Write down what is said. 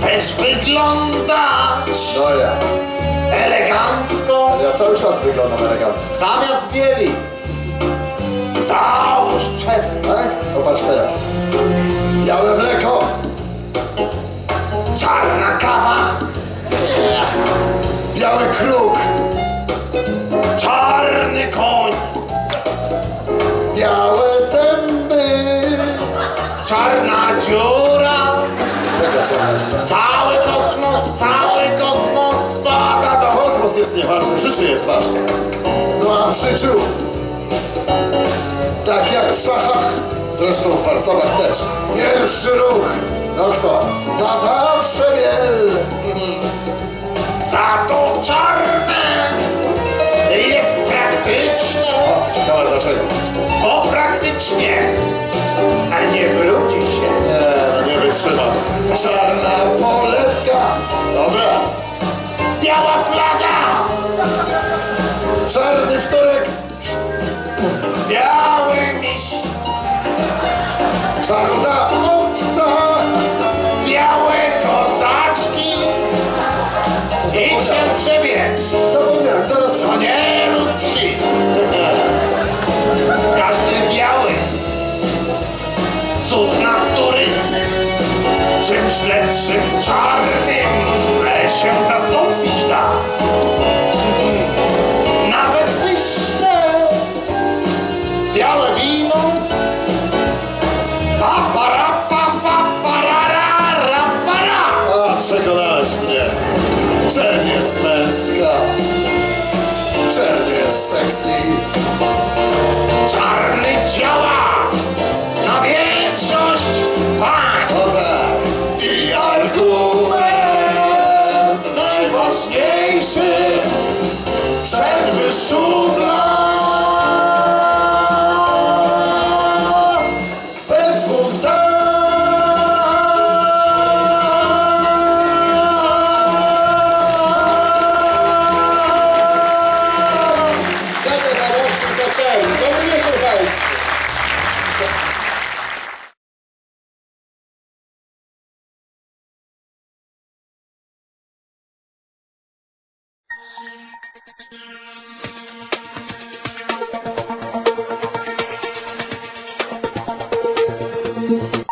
Chcesz wyglądać No ja. elegancko? Ja cały czas wyglądam elegancko. Zamiast bieli załóż czepek. Tak? Popatrz teraz. Białe mleko. Czarna kawa, Biały kruk. czarny koń, Białe zęby. czarna dziura. Cały kosmos, cały kosmos spada do... Kosmos jest nieważny, życie jest ważne. No a w życiu, tak jak w szachach, zresztą w Warcowach też, pierwszy ruch, no kto? Na zawsze biel. Bo praktycznie a nie brudzi się. Nie, nie wytrzymam. Czarna polewka. Dobra. Biała flaga, czymś lepszym czarnym e, się zastąpić da. Nawet pyszne, białe wino, pa para pa pa parara ra para. A, przekonałeś mnie. Czerń jest męska. Czerń jest sexy. Thank you.